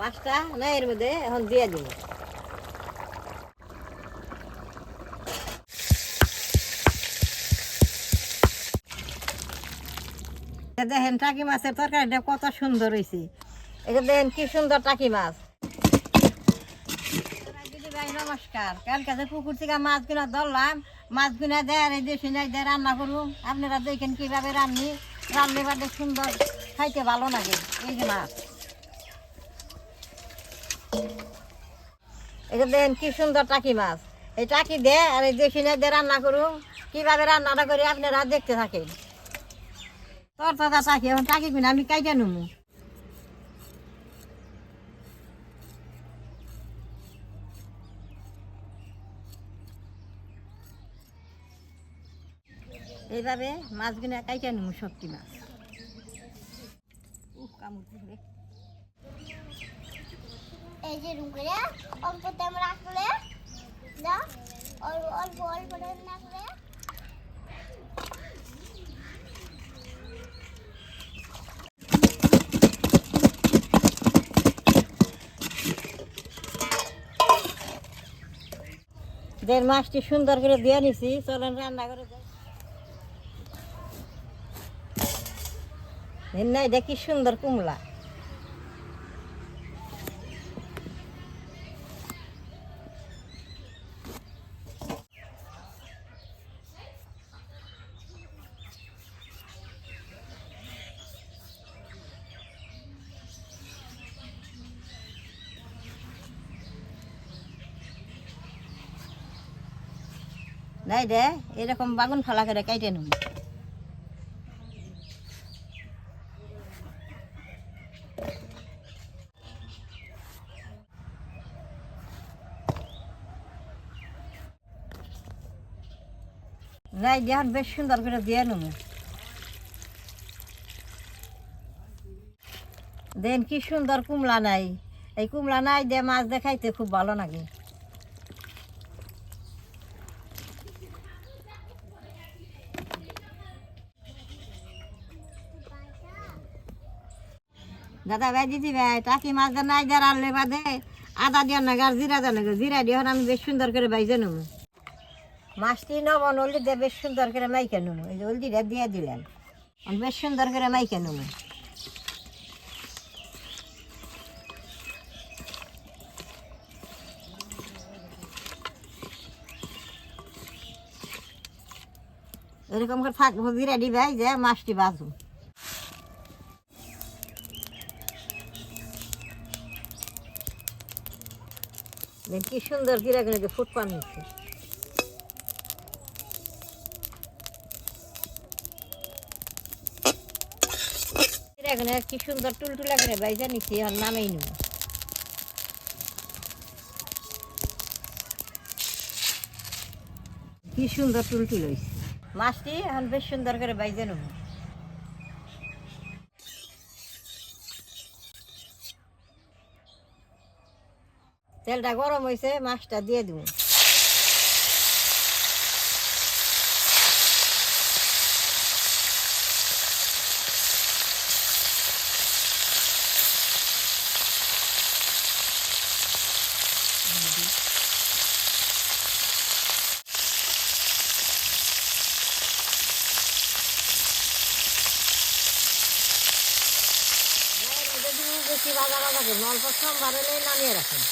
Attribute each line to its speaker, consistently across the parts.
Speaker 1: মাছটা না এর মধ্যে এখন দিয়ে দিব। দেখেন টাকি মাছের তরকারিটা কত সুন্দর হয়েছে এটা দেখেন কি সুন্দর টাকি মাছ। ভাই, নমস্কার। কালকে যে পুকুর থেকে মাছ কিনা ধরলাম, মাছ কিনা দেয় এই দেশি নাই দেয় রান্না করুন আপনারা দেখেন কীভাবে রান্নি। রান্নে বাদে সুন্দর, খাইতে ভালো লাগে। এই যে মাছ। এটা দেখেন কি সুন্দর টাকি মাছ। এই টাকি দে আর এই দেশি নাই দিয়ে রান্না করুন কীভাবে রান্নাটা করি আপনারা দেখতে থাকেন। তোর দাদা টাকি, এখন টাকি কিনা আমি কাইটা নেব এইভাবে মাছগুলো কাইটা নেব শক্তি মাছ। কামড়।
Speaker 2: এই যে রুম করে অল্প তেম রাখলে না অল্প অল্প অল্প তেম রাখলে
Speaker 1: দেড় মাছটি সুন্দর করে দিয়ে নিছি চলেন রান্না করে যাই নাই দেখি সুন্দর কুমলা নাই দে, এরকম বাগুন ফালা করে কাইটে নেব নাই দেখুন বেশ সুন্দর করে দিয়ে নেব দেন কি সুন্দর কুমলা নাই। এই কুমলা নাই দিয়ে মাছ দেখাইতে খুব ভালো লাগে। দাদা ভাই দিদি ভাই, টাকি মাছ দা নাই দেওয়ার আনলে বাদে। আদা দিয়ে না আর জিরা দেন জিরা দিয়ে আমি বেশ সুন্দর করে বাইজে নেব। মাছটি নবন হলদি দিয়ে বেশ সুন্দর করে মাইকে নেব। এই যে হলদিটা দিয়ে দিলেন। বেশ সুন্দর করে মাইকে নেব। এরকম করে থাকব জিরা দিবে যে মাছটি বাজুন কি সুন্দর গিরা ফুট পান এখানে কি সুন্দর টুলটুলা করে বাইজা নিচ্ছি আর নামেই নেব। কি সুন্দর টুলটুল হয়েছে মাছটি এখন বেশ সুন্দর করে বাইজে নেব। তেলটা গরম হয়েছে মাছটা দিয়ে দিব বেশি ভাজা ভাজা করুন অল্প সোমবার নামিয়ে রাখুন।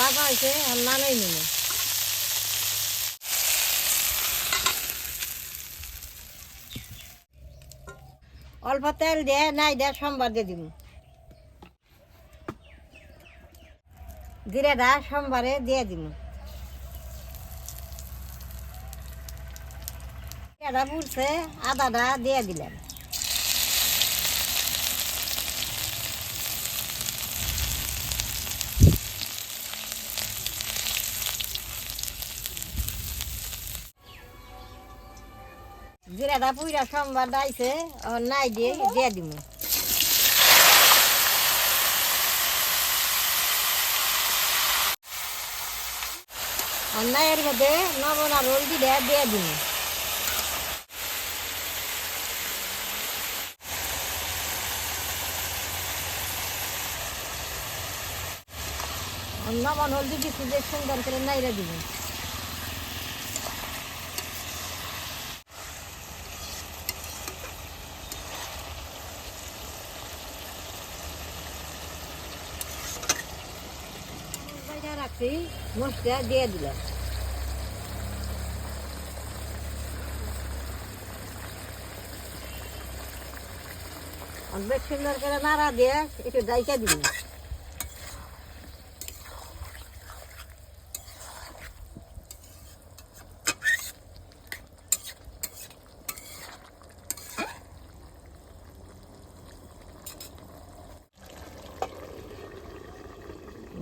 Speaker 1: ভাজা হয়েছে, আর নিল। অল্প তেল দিয়ে নাই দিয়ে সোমবার দিয়ে দিব। জিরাটা সোমবারে দিয়ে দিব। পুড়ছে, আদাটা দিয়ে দিলাম। জিরাটা পুইরা সোমবার দাইছে নাই দিয়ে দিয়ে দিব অন্যায়ের মধ্যে নবন আর হলদি দিয়ে দিয়ে দিন নবন হলদি কিছু সুন্দর করে নাইরা দিবেন বাইরে মোষটা দিয়ে দিলাম। বেশ সুন্দর করে নাড়া দিয়ে একটু ডাইকা দিবি।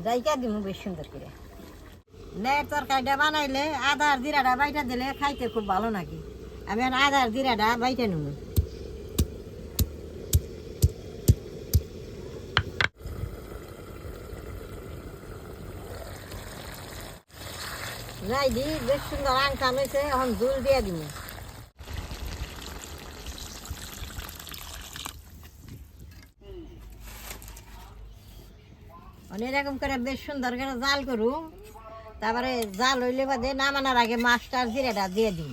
Speaker 1: ডাইকা দিব বেশ সুন্দর করে। লের তরকারিটা বানাইলে আদা আর জিরাটা বাইটা দিলে খাইতে খুব ভালো নাকি? আমি আদা আর জিরাটা বাইটা নেব নাই দি বেশ সুন্দর আংকান হয়েছে এখন জুল দিয়ে দিব এরকম করে বেশ সুন্দর করে জাল করুম। তারপরে জাল হইলে বাদে নামানোর আগে মাছটা জিরাটা দিয়ে দিন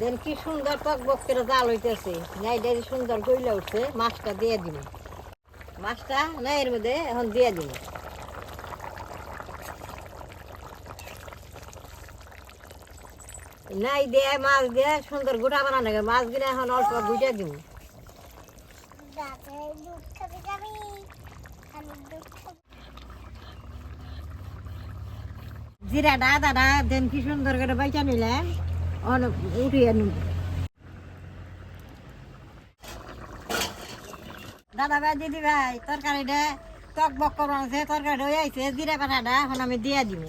Speaker 1: দেন কি সুন্দর টক বক করে জাল হইতেছে। নাইটা যে সুন্দর কইলা উঠছে, মাছটা দিয়ে দিব মাছটা নাই এর মধ্যে এখন দিয়ে দিব নাই দিয়ে মাছ দিয়ে সুন্দর গুঁড়া বানানো লাগে মাছ গিয়ে এখন অল্প গুঁজে দিব
Speaker 2: দাদা খাব
Speaker 1: জিরাটা, আদাটা দেন কি সুন্দর করে বাইচা নিলেন। দাদা ভাই, দিদি ভাই তরকারিটা টক বক করা আছে তরকারিটা হয়ে আইছে, জিরা পাঠাটা এখন আমি দিয়ে দিব।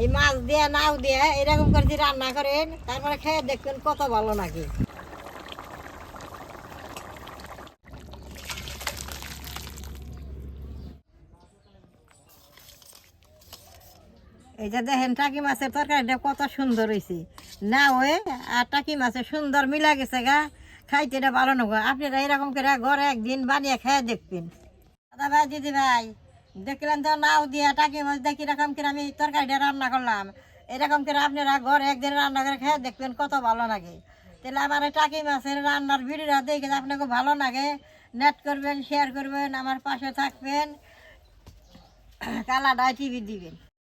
Speaker 1: এই মাছ দিয়ে, নাও দিয়ে এরকম করে রান্না করেন, তারপরে খেয়ে দেখবেন কত ভালো নাকি এই যে দেখেন, টাকি মাছের তরকারিটা কত সুন্দর হয়েছে না হয়ে আর টাকি মাছের সুন্দর মিলা গেছে গা। খাইতে এটা ভালো নগো আপনারা এরকম করে ঘরে একদিন বানিয়ে খেয়ে দেখবেন। দাদা ভাই, দিদি ভাই, দেখলেন তো নাও দিয়ে টাকি মাছ দেখি এরকম করে আমি তরকারিটা রান্না করলাম। এরকম করে আপনারা ঘরে একদিন রান্না করে খেয়ে দেখবেন, কত ভালো লাগে। তাহলে আমার টাকি মাছের রান্নার ভিডিওটা দেখে আপনাকে ভালো লাগে। নেট করবেন শেয়ার করবেন, আমার পাশে থাকবেন। কালাডায় টিভি দিবেন।